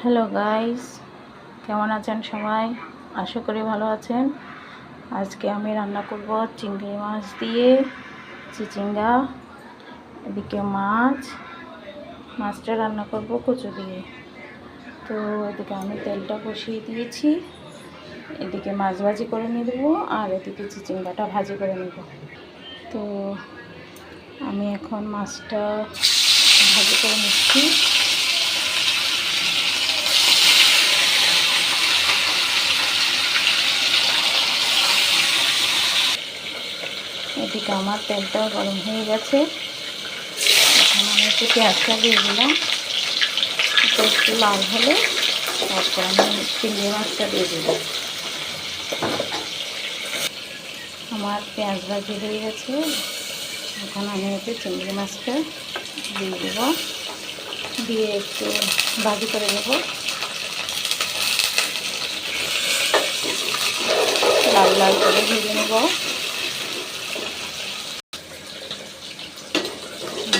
Hello guys কেমন আছেন সবাই? আশা করি ভালো আছেন। আজকে আমি রান্না করব চিংড়ি মাছ দিয়ে চিচিঙ্গা, এদিকে মাছ, মাছটা রান্না করব কচু দিয়ে। তো এদিকে আমি তেলটা বসিয়ে দিয়েছি। এদিকে মাছ ভাজি করে নিয়ে দেবো আর এদিকে চিচিঙ্গাটা ভাজি করে নেব। তো আমি এখন মাছটা ভাজি করে নিচ্ছি। এদিকে আমার তেলটাও গরম হয়ে গেছে। এখন আমি একটু পেঁয়াজটা দিয়ে দিলাম। একটু লাল হলে তারপর আমি চিংড়ি মাছটা দিয়ে দিলাম। আমার পেঁয়াজ ভাজি হয়ে গেছে। এখন আমি একটু চিংড়ি মাছটা দিয়ে দেবো। দিয়ে একটু ভাজি করে নেব। লাল লাল করে ভেজে নেব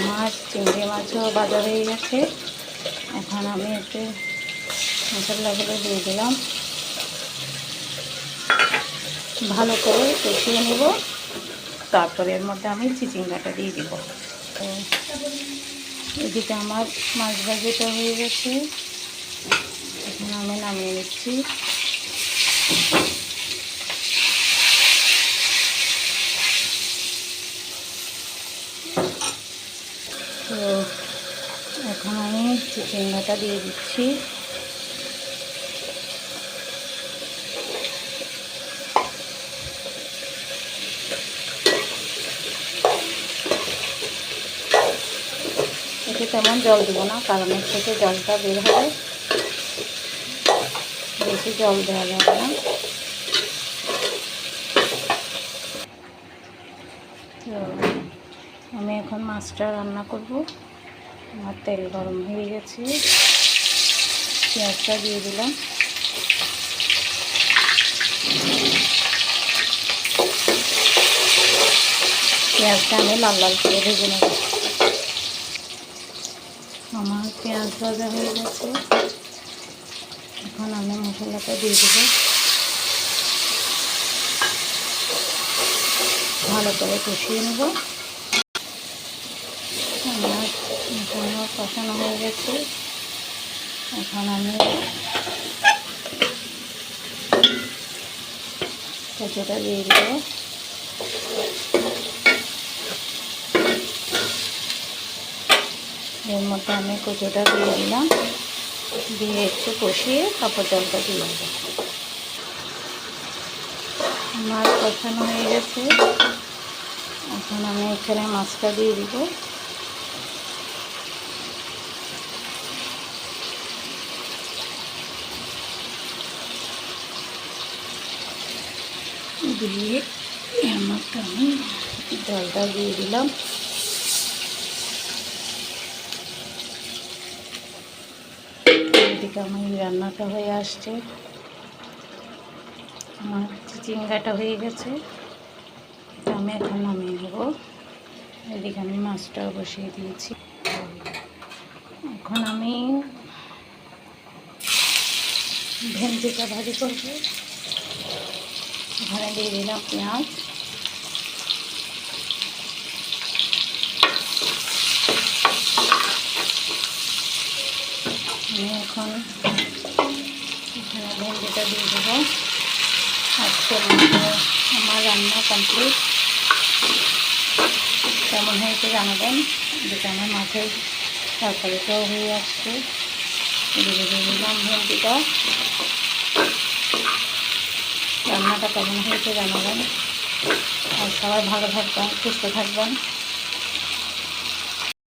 মাছ চিংড়ি মাছও বাজার হয়ে গেছে। এখন আমি একটু মশলাগুলো দিয়ে দিলাম। ভালো করে কষিয়ে নেব। তারপরে এর মধ্যে আমি চিচিঙ্গাটা দিয়ে দিব। তো এদিকে আমার মাছ ভাজিটা হয়ে গেছে। এখন আমি নামিয়ে নিচ্ছি। তো এখন আমি চিচিঙ্গাটা দিয়ে দিচ্ছি। এতে তেমন জল দেবো না, কারণ এর থেকে জলটা বের হবে। বেশি জল দেওয়া যাবে না। তো আমি এখন মাছটা রান্না করব। আমার তেল গরম হয়ে গেছে। পেঁয়াজটা দিয়ে দিলাম। পেঁয়াজটা আমি লাল লাল করে ভেজে নেব। আমার পেঁয়াজ ভাজা হয়ে গেছে। এখন আমি মশলাটা দিয়ে দেবো। ভালো করে কষিয়ে নেব। কষানো হয়ে গেছে। এখন আমি কচুটা দিয়ে দেবো। এর মধ্যে আমি কচুটা দিয়ে দিলাম। দিয়ে একটু কষিয়ে কাপড় জলটা দিয়ে দেবো। আমার কষানো হয়ে গেছে। এখন আমি এখানে মাছটা দিয়ে দিব। দিয়ে এর আমি জলটা দিয়ে দিলাম। এদিকে আমার রান্নাটা হয়ে আসছে। আমার চিচিঙ্গাটা হয়ে গেছে। আমি এখন নামিয়ে নেব। এদিকে আমি মাছটাও বসিয়ে দিয়েছি। এখন আমি ভেন্ডিটা ভাজি করব। এখানে দিয়ে দিলাম পেঁয়াজ। আমি এখন এখানে ভেন্ডিটা দিয়ে দেবো। আজকের আমার রান্না কমপ্লিট কেমন হয়েছে জানাবেন? যেটা আমার মাছের তরকারিটাও হয়ে আসছে। দিলাম ভেন্ডিটা। রান্নাটা কেমন হয়েছে জানাবেন। আর সবাই ভালো থাকবেন সুস্থ থাকবেন।